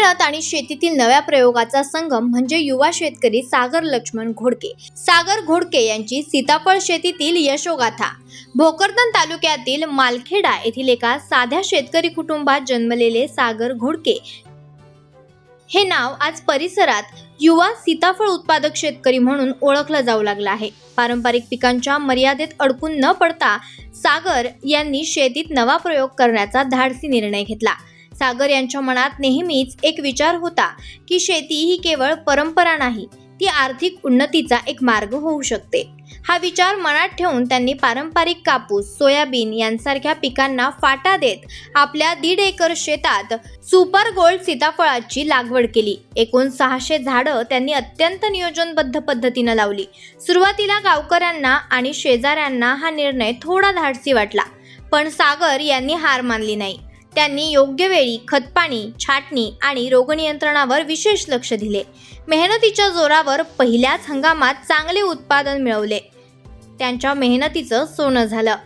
मेहनत आणि शेतीतील नव्या प्रयोगाचा संगम म्हणजे युवा शेतकरी सागर लक्ष्मण घोडके. सागर घोडके यांची सीताफळ शेतीतील यशोगाथा. भोकरदन तालुक्यातील मालखेडा येथील एका साध्या शेतकरी कुटुंबात जन्मलेले सागर घोडके. हे नाव आज परिसरात युवा सीताफळ उत्पादक शेतकरी म्हणून ओळखलं जाऊ लागलं आहे. पारंपरिक पिकांच्या मर्यादेत अडकून न पडता सागर यांनी शेतीत नवा प्रयोग करण्याचा धाडसी निर्णय घेतला. सागर यांच्या मनात नेहमीच एक विचार होता की शेती ही केवळ परंपरा नाही ती आर्थिक उन्नतीचा एक मार्ग होऊ शकते. हा विचार मनात ठेवून त्यांनी पारंपरिक कापूस सोयाबीन यांसारख्या पिकांना फाटा देत आपल्या दीड एकर शेतात सुपर गोल्ड सीताफळाची लागवड केली. एकूण सहाशे झाडं त्यांनी अत्यंत नियोजनबद्ध पद्धतीनं लावली. सुरुवातीला गावकऱ्यांना आणि शेजाऱ्यांना हा निर्णय थोडा धाडसी वाटला पण सागर यांनी हार मानली नाही. त्यांनी योग्य वेळी खतपाणी छाटणी आणि रोगनियंत्रणावर विशेष लक्ष दिले. मेहनतीच्या जोरावर पहिल्याच हंगामात चांगले उत्पादन मिळवले. त्यांच्या मेहनतीचं सोनं झालं.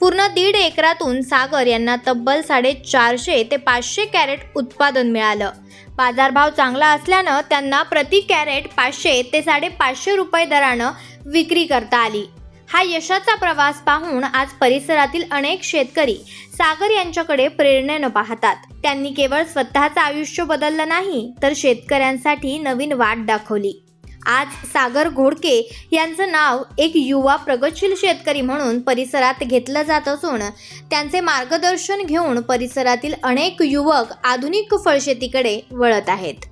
पूर्ण दीड एकरातून सागर यांना तब्बल साडेचारशे ते पाचशे कॅरेट उत्पादन मिळालं. बाजारभाव चांगला असल्यानं त्यांना प्रति कॅरेट पाचशे ते साडेपाचशे रुपये दरानं विक्री करता आली. हा यशाचा प्रवास पाहून आज परिसरातील अनेक शेतकरी सागर यांच्याकडे प्रेरणेनं पाहतात. त्यांनी केवळ स्वतःचं आयुष्य बदललं नाही तर शेतकऱ्यांसाठी नवीन वाट दाखवली. आज सागर घोडके यांचं नाव एक युवा प्रगतशील शेतकरी म्हणून परिसरात घेतलं जात असून त्यांचे मार्गदर्शन घेऊन परिसरातील अनेक युवक आधुनिक फळशेतीकडे वळत आहेत.